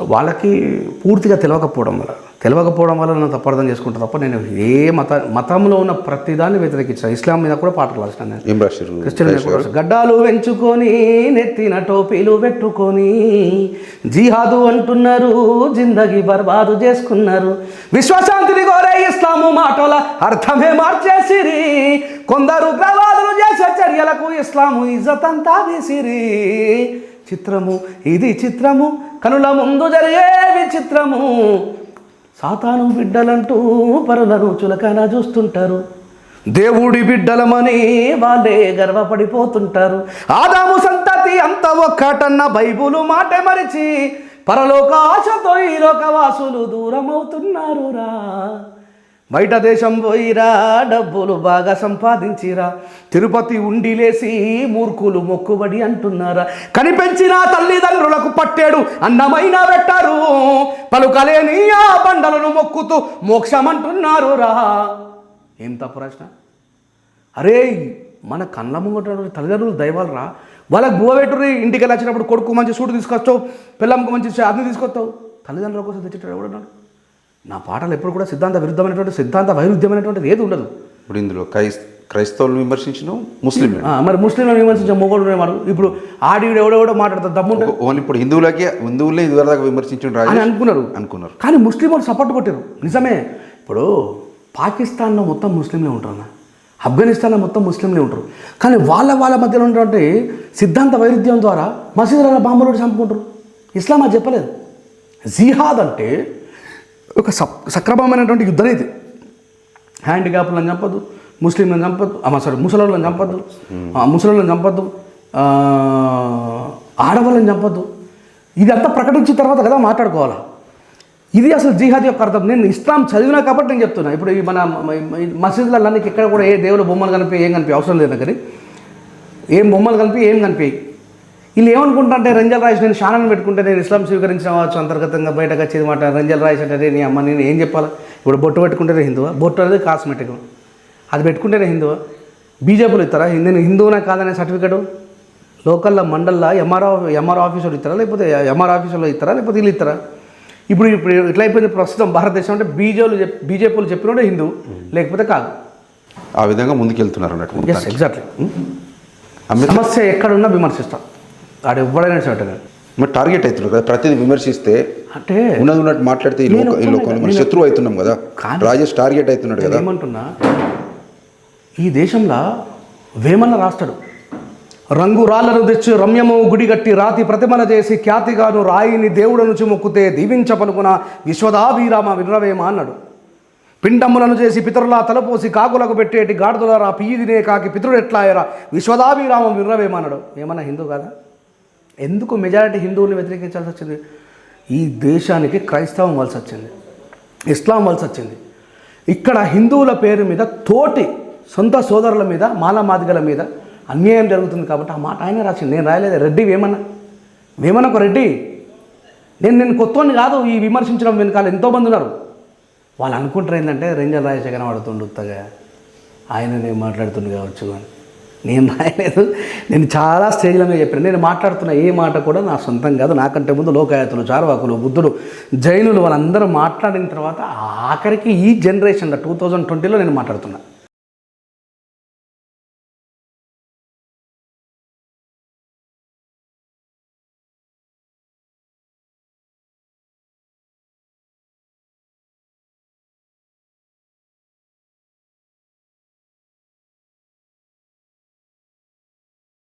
వాళ్ళకి పూర్తిగా తెలియకపోవడం వల్ల. తెలియకపోవడం వల్ల నన్ను తప్పర్థం చేసుకుంటా తప్ప నేను ఏ మత మతంలో ఉన్న ప్రతిదాన్ని వ్యతిరేకించాను. ఇస్లాం మీద కూడా పాటలు రాసిన నేను. క్రిస్టియన్ మీద కూడా రాసిన. గడ్డాలు వెంచుకొని నెత్తిన టోపీలు పెట్టుకొని జిహాదు అంటున్నారు జిందగీ బర్బాదు చేసుకున్నారు. విశ్వశాంతిని కోరే ఇస్లాము మాటల అర్థమే మార్చేసిరి. కొందరు ప్రవాదులు చేసే చర్యలకు ఇస్లాము ఇజ్జత్ అంతా వేసిరి. చిత్రము ఇది చిత్రము. కనుల ముందు జరిగే విచిత్రము. సాతాను బిడ్డలంటూ పరులను చులకన చూస్తుంటారు. దేవుడి బిడ్డలమని వాళ్ళే గర్వపడిపోతుంటారు. ఆదాము సంతతి అంత ఒక్కటన్న బైబులు మాట మరిచి పరలోక ఆశతో ఈ లోకవాసులు దూరమవుతున్నారు రా బయట దేశం పోయిరా డబ్బులు బాగా సంపాదించిరా. తిరుపతి ఉండి లేసి మూర్ఖులు మొక్కుబడి అంటున్నారా. కనిపించిన తల్లిదండ్రులకు పట్టాడు అన్నమైన పెట్టారు పలుకలేని ఆ బండలను మొక్కుతూ మోక్షమంటున్నారు రా ఏం తప్పు ప్రశ్న అరే మన కళ్ళ ముంగట తల్లిదండ్రులు దైవాలు రా వాళ్ళకి బువ ఇంటికి వెళ్ళి వచ్చినప్పుడు కొడుకు మంచి సూటు తీసుకొస్తావు పిల్లమ్మకు మంచి అన్ని తీసుకొస్తావు. తల్లిదండ్రుల కోసం తెచ్చేటాడు ఎవడన్నాడు నా పాటలు ఎప్పుడు కూడా సిద్ధాంత విరుద్ధమైనటువంటి సిద్ధాంత వైరుధ్యమైనటువంటిది ఏది ఉండదు. ఇప్పుడు ఇందులో క్రైస్ క్రైస్తవులను విమర్శించిన ముస్లిం ఆ, మరి ముస్లింలను విమర్శించే మొగోడు ఉండేవాడు ఇప్పుడు ఆడివిడు ఎవడెవడో మాట్లాడతాడు దమ్ముంటే. ఓన్లీ ఇప్పుడు హిందువులకే హిందువులే ఇదివరకు విమర్శించిన అని రాజు అనుకున్నారు. అనుకున్నారు. కానీ ముస్లిం వాళ్ళు సపోర్ట్ కొట్టారు. నిజమే. ఇప్పుడు పాకిస్తాన్లో మొత్తం ముస్లింలే ఉంటారు అన్న ఆఫ్ఘనిస్తాన్లో మొత్తం ముస్లింలే ఉంటారు. కానీ వాళ్ళ వాళ్ళ మధ్యలో ఉన్నటువంటి సిద్ధాంత వైరుధ్యం ద్వారా మసీదుల బాంబులు చంపుకుంటారు. ఇస్లాం అది చెప్పలేదు. జిహాద్ అంటే ఒక సక్ సక్రమమైనటువంటి యుద్ధం ఇది. హ్యాండిక్యాప్లను చంపద్దు ముస్లింలను చంపద్దు అమ్మ సారీ ముసలోళ్ళని చంపద్దు ఆ, ముసలోళ్ళని చంపద్దు ఆడవాళ్ళని చంపద్దు ఇదంతా ప్రకటించిన తర్వాత కదా మాట్లాడుకోవాలా? ఇది అసలు జిహాద్ యొక్క అర్థం. నేను ఇస్లాం చదివినా కాబట్టి నేను చెప్తున్నా. ఇప్పుడు ఈ మన మసీదులలో నీకు ఎక్కడ కూడా ఏ దేవుడు బొమ్మలు కనిపి ఏం కనిపి అవసరం లేదు కానీ ఏం బొమ్మలు కనిపి ఏం కనిపించాయి వీళ్ళు ఏమనుకుంటారంటే రంజల్ రాయిస్ నేను షానాన్ని పెట్టుకుంటే నేను ఇస్లాం స్వీకరించిన వచ్చు అంతర్గతంగా బయటకు వచ్చేది మాట. రంజల్ రాయిస్ అంటే నీ అమ్మ నేను ఏం చెప్పాలి? ఇప్పుడు బొట్టు పెట్టుకుంటేనే హిందువా? బొట్టు అనేది కాస్మెటిక్. అది పెట్టుకుంటేనే హిందువా? బీజేపీలు ఇస్తారా? నేను హిందువునా కాదనే సర్టిఫికేట్? లోకల్లో మండల్లో ఎంఆర్ఓ ఎంఆర్ ఆఫీసులు ఇస్తారా? లేకపోతే ఎంఆర్ ఆఫీసులో ఇస్తారా? లేకపోతే వీళ్ళు ఇస్తారా? ఇప్పుడు ఇప్పుడు ఇట్లా అయిపోయింది ప్రస్తుతం భారతదేశం అంటే బీజేపీలు చెప్ బీజేపీలు చెప్పినోడే హిందూ లేకపోతే కాదు. ఆ విధంగా ముందుకెళ్తున్నారు అన్నట్టు ఎస్. ఎగ్జాక్ట్లీ సమస్య ఎక్కడున్నా విమర్శిస్తాం. ఆడు ఎవ్వడైనా సరే మరి టార్గెట్ అవుతున్నారు కదా ప్రతిదీ విమర్శిస్తే అంటే ఉన్నది ఉన్నట్టు మాట్లాడితే ఈ లోక ఈ లోకంలో మన శత్రువు అవుతున్నాం కదా. రాజేష్ టార్గెట్ అవుతున్నాడు నేను కదా. ఏమంటున్నా ఈ దేశంలో వేమన్న రాస్తాడు. రంగు రాళ్ళను తెచ్చి రమ్యము గుడి కట్టి రాతి ప్రతిమన చేసి ఖ్యాతిగాను రాయిని దేవుడు నుంచి మొక్కుతే దీవించ పలుకున విశ్వదాభిరామ వినరవేమ అన్నాడు. పిండములను చేసి పితరులా తలపోసి కాకులకు పెట్టేటి గాడిదలారా పియ్యిదినే కాకి పితరుడు ఎట్లాయరా విశ్వదాభిరామం వినరవేమ అన్నాడు. ఏమన్నా హిందూ కాదా? ఎందుకు మెజారిటీ హిందువుల్ని వ్యతిరేకించాల్సి వచ్చింది? ఈ దేశానికి క్రైస్తవం వలస వచ్చింది. ఇస్లాం వలస వచ్చింది. ఇక్కడ హిందువుల పేరు మీద తోటి సొంత సోదరుల మీద మాలమాదిగల మీద అన్యాయం జరుగుతుంది కాబట్టి ఆ మాట ఆయన రాసింది నేను రాయలేదు. రెడ్డి వేమన. వేమన్న ఒక రెడ్డి. నేను నేను కొత్తని కాదు ఈ విమర్శించడం వెనకాల ఎంతోమంది ఉన్నారు. వాళ్ళు అనుకుంటారు ఏంటంటే రేంజర్ రాజశేఖర కనబడుతుండు ఉత్తగా. ఆయన నేను మాట్లాడుతుండు కావచ్చు అని. నేను రాయలేదు. నేను చాలా స్టేజ్ల మీద చెప్పాను. నేను మాట్లాడుతున్న ఏ మాట కూడా నా సొంతం కాదు. నాకంటే ముందు లోకాయతులు చార్వాకులు బుద్ధుడు జైనులు వాళ్ళందరూ మాట్లాడిన తర్వాత ఆఖరికి ఈ జనరేషన్లో టూ థౌజండ్ ట్వంటీలో నేను మాట్లాడుతున్నాను